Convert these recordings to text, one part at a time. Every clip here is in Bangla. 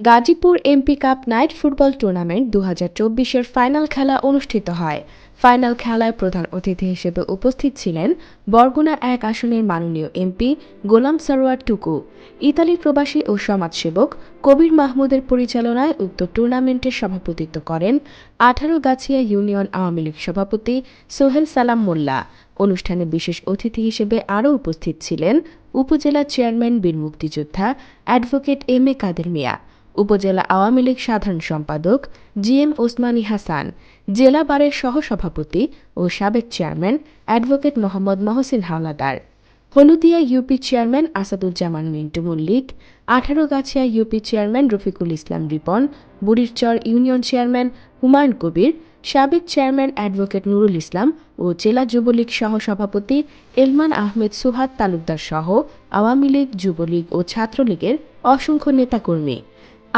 Gazipur MP cup night football tournament দু হাজার চব্বিশের ফাইনাল খেলা অনুষ্ঠিত হয়। ফাইনাল খেলায় প্রধান অতিথি হিসেবে উপস্থিত ছিলেন বরগুনা এক আসনের মাননীয় এমপি গোলাম সরোয়ার টুকু। ইতালি প্রবাসী ও সমাজসেবক কবির মাহমুদের পরিচালনায় উক্ত টুর্নামেন্টের সভাপতিত্ব করেন আঠারো গাছিয়া ইউনিয়ন আওয়ামী লীগ সভাপতি সোহেল সালাম মোল্লা। অনুষ্ঠানে বিশেষ অতিথি হিসেবে আরও উপস্থিত ছিলেন উপজেলা চেয়ারম্যান বীর মুক্তিযোদ্ধা অ্যাডভোকেট এম এ কাদের মিয়া। উপজেলা আওয়ামী লীগ সাধারণ সম্পাদক জি এম ওসমানী হাসান, জেলা বারের সহসভাপতি ও সাবেক chairman advocate Mohammad Mohsin Howlader. Holudia UP chairman Asaduzzaman Mintu Mallik, Atharogachhia UP chairman Rafiqul Islam Ripon, Burirchar union chairman Humayun Kabir, সাবেক চেয়ারম্যান অ্যাডভোকেট নুরুল ইসলাম ও জেলা যুবলীগ সহসভাপতি এলমান আহমেদ সুহাদ তালুকদার সহ আওয়ামী লীগ, যুবলীগ ও ছাত্রলীগের অসংখ্য নেতাকর্মী।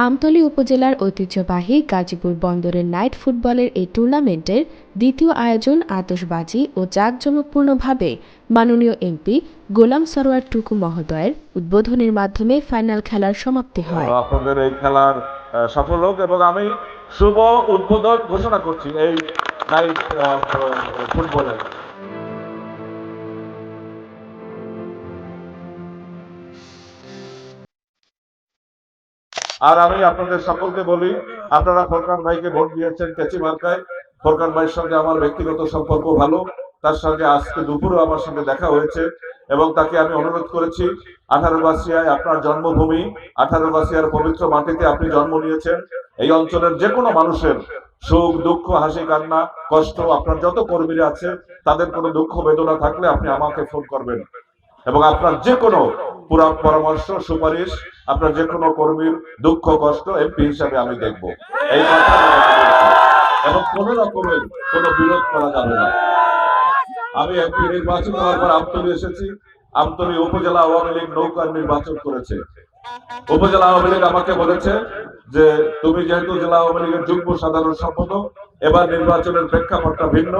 আমতলী উপজেলার ঐতিহ্যবাহী গাজীপুর বন্দরের নাইট ফুটবলের এই টুর্নামেন্টের দ্বিতীয় আয়োজন আতশবাজি ও জাঁকজমকপূর্ণভাবে মাননীয় এমপি গোলাম সরোয়ার টুকু মহোদয়ের উদ্বোধনের মাধ্যমে ফাইনাল খেলার সমাপ্তি হয়। আপনাদের এই খেলার সফল হোক এবং আমি শুভ উদ্বোধন ঘোষণা করছি এই নাইট ফুটবলের। আর আমি আপনাদের সকলকে বলি, আপনারা ফরকান ভাইকে ভোট দিয়েছেন কেচি মার্কায়। ফরকান ভাইয়ের সঙ্গে আমার ব্যক্তিগত সম্পর্ক ভালো, তার সঙ্গে আজকে দুপুরও আমার সঙ্গে দেখা হয়েছে এবং তাকে আমি অনুরোধ করেছি, আঠারো বাসিয়ায় আপনার জন্মভূমি, আঠারো বাসিয়ার পবিত্র মাটিতে আপনি জন্ম নিয়েছেন। এই অঞ্চলের যে কোনো মানুষের সুখ, দুঃখ, হাসি, কান্না, কষ্ট, আপনার যত কর্মীরা আছে, তাদের কোনো দুঃখ, বেদনা থাকলে আপনি আমাকে ফোন করবেন। এবং আপনার যে কোনো পুরা পরামর্শ, সুপারিশ, আপনার যে কোনো কর্মীর দুঃখ, কষ্ট এমপি হিসাবে আমি দেখব। এই এবং কোন রকমের কোনো বিরোধ করা যাবে না। আমি এমপি নির্বাচন হওয়ার পর আমতলী এসেছি। আমতলী উপজেলা আওয়ামী লীগ নৌকার নির্বাচন করেছে। উপজেলা আওয়ামী লীগ আমাকে বলেছে যে, তুমি যেহেতু জেলা আওয়ামী লীগের যুগ্ম সাধারণ সম্পাদক এবার নির্বাচনের প্রেক্ষাপটটা ভিন্ন।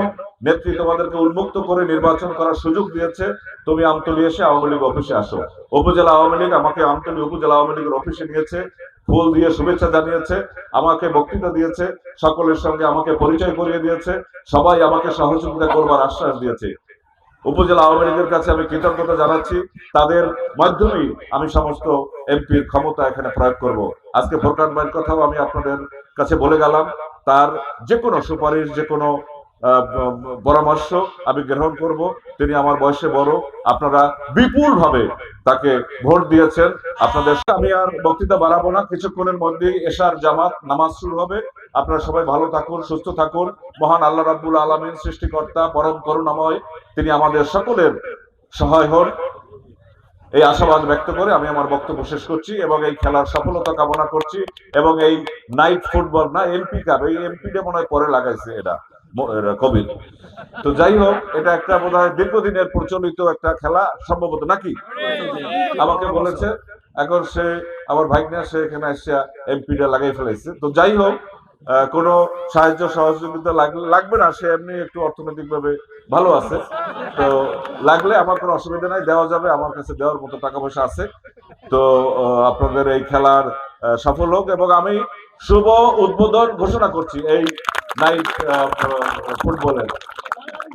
নেত্রী তোমাদেরকে উন্মুক্ত করে নির্বাচন করার সুযোগ দিয়েছে। তুমি আমতলী এসে আওয়ামী লীগ অফিসে আসো। উপজেলা আওয়ামী লীগ আমাকে আমতলী উপজেলা আওয়ামী লীগের অফিসে নিয়েছে, ফুল দিয়ে শুভেচ্ছা জানিয়েছে, আমাকে বক্তৃতা দিয়েছে, সকলের সঙ্গে আমাকে পরিচয় করিয়ে দিয়েছে, সবাই আমাকে সহযোগিতা করবার আশ্বাস দিয়েছে। উপজেলা আওয়ামী লীগের কাছে আমি কৃতজ্ঞতা জানাচ্ছি। তাদের মাধ্যমেই আমি সমস্ত এমপির ক্ষমতা এখানে প্রয়োগ করব। আজকে ফোরকান ভাইয়ের কথাও আমি আপনাদের কাছে বলে গেলাম। তার যে কোনো সুপারিশ যে কোনো পরামর্শ আমি গ্রহণ করব। তিনি আমার বয়সে বড়। আপনারা বিপুল ভাবে তাকে ভোট দিয়েছেন। আপনাদের আমি আর বক্তৃতা বাড়াবো না। কিছুক্ষণের মধ্যেই এশার জামাত নামাজ শুরু হবে। আপনারা সবাই ভালো থাকুন, সুস্থ থাকুন। মহান আল্লাহ রাব্বুল আলমিন, সৃষ্টিকর্তা, পরম করুণাময়। তিনি আমাদের সকলের সহায় হন। এই আশাবাদ ব্যক্ত করে আমি আমার বক্তব্য শেষ করছি এবং এই খেলার সফলতা কামনা করছি এবং এই নাইট ফুটবল না, এমপি কাপ, এই এমপিটা মনে হয় পরে লাগাইছে এটা কবির। তো যাই হোক, এটা একটা বোধ হয় দীর্ঘদিনের প্রচলিত একটা খেলা, সম্ভবত নাকি? আমাকে বলেছে, এখন সে, আমার ভাইগনা সে এখানে এসে এমপিটা লাগাই ফেলাইছে। তো যাই হোক কোনো সাহায্য, সহযোগিতা লাগ- লাগবে না, সে এমনি একটু অর্থনৈতিকভাবে ভালো আছে। তো লাগলে আমার কোনো অসুবিধা নাই, দেওয়া যাবে, আমার কাছে দেওয়ার মতো টাকা পয়সা আছে। তো আপনাদের এই খেলার সফল হোক এবং আমি শুভ উদ্বোধন ঘোষণা করছি এই নাইট ফুটবলের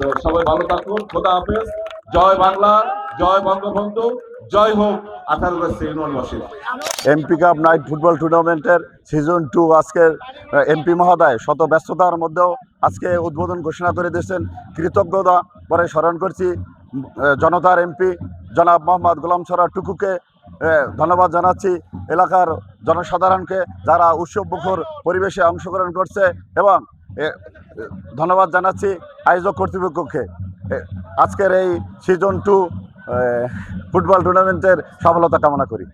তো সবাই ভালো থাকুন, খোদা হাফেজ। জয় বাংলা, জয় বঙ্গবন্ধু, জয় হোক। এমপি কাপ নাইট ফুটবল টুর্নামেন্টের সিজন টু আজকের এমপি মহোদয় শত ব্যস্ততার মধ্যেও আজকে উদ্বোধন ঘোষণা করে দিয়েছেন। কৃতজ্ঞতা পরে স্মরণ করছি জনতার এমপি জনাব মোহাম্মদ গোলাম সরা টুকুকে ধন্যবাদ জানাচ্ছি। এলাকার জনসাধারণকে যারা উৎসব মুখর পরিবেশে অংশগ্রহণ করছে এবং ধন্যবাদ জানাচ্ছি আয়োজক কর্তৃপক্ষকে। আজকের এই সিজন টু ফুটবল টুর্নামেন্টের সফলতা কামনা করি।